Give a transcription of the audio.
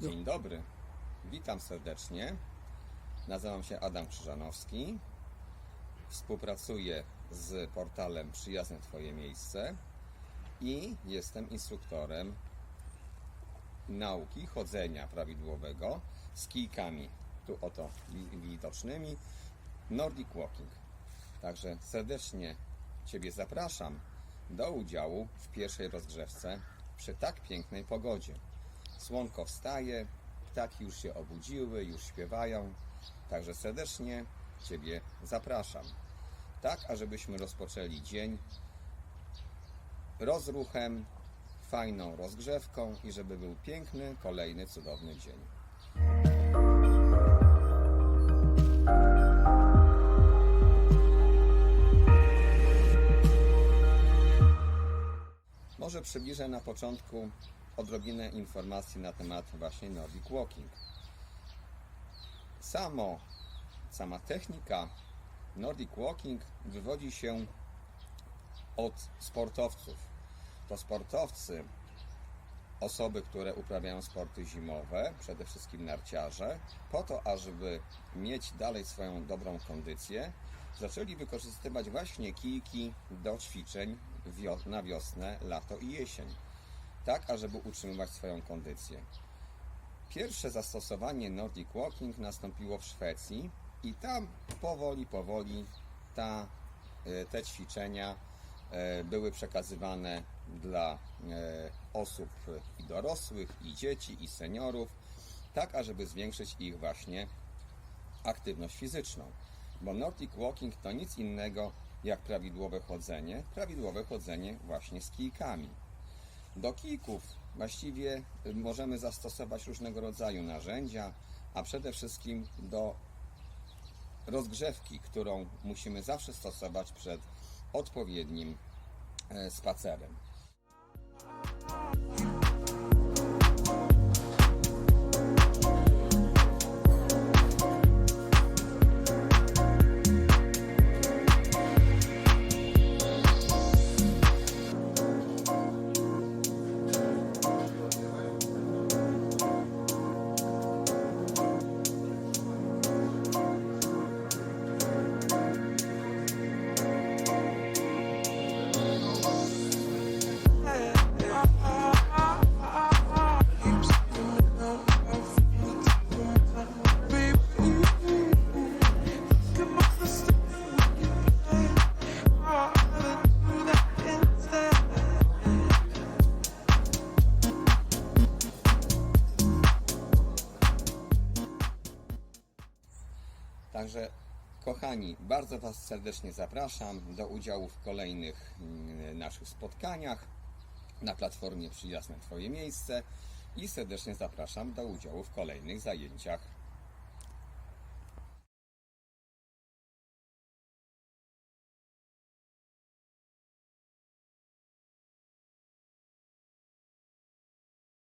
Dzień dobry, witam serdecznie. Nazywam się Adam Krzyżanowski. Współpracuję z portalem Przyjazne Twoje Miejsce i jestem instruktorem nauki chodzenia prawidłowego z kijkami, tu oto wi- widocznymi, Nordic Walking. Także serdecznie Ciebie zapraszam do udziału w pierwszej rozgrzewce przy tak pięknej pogodzie. Słonko wstaje, ptaki już się obudziły, już śpiewają. Także serdecznie Ciebie zapraszam. Tak, ażebyśmy rozpoczęli dzień rozruchem, fajną rozgrzewką i żeby był piękny, kolejny, cudowny dzień. Może przybliżę na początku odrobinę informacji na temat właśnie Nordic Walking. Samo, sama technika Nordic Walking wywodzi się od sportowców. To sportowcy, osoby, które uprawiają sporty zimowe, przede wszystkim narciarze, po to, ażeby mieć dalej swoją dobrą kondycję, zaczęli wykorzystywać właśnie kijki do ćwiczeń na wiosnę, lato i jesień, tak ażeby utrzymywać swoją kondycję. Pierwsze zastosowanie Nordic Walking nastąpiło w Szwecji i tam powoli, powoli ta, e, te ćwiczenia e, były przekazywane dla e, osób i dorosłych, i dzieci, i seniorów, tak ażeby zwiększyć ich właśnie aktywność fizyczną. Bo Nordic Walking to nic innego jak prawidłowe chodzenie, prawidłowe chodzenie właśnie z kijkami. Do kijków właściwie y, możemy zastosować różnego rodzaju narzędzia, a przede wszystkim do rozgrzewki, którą musimy zawsze stosować przed odpowiednim e, spacerem. Także, kochani, bardzo Was serdecznie zapraszam do udziału w kolejnych mm, naszych spotkaniach na platformie Przyjazne Twoje Miejsce i serdecznie zapraszam do udziału w kolejnych zajęciach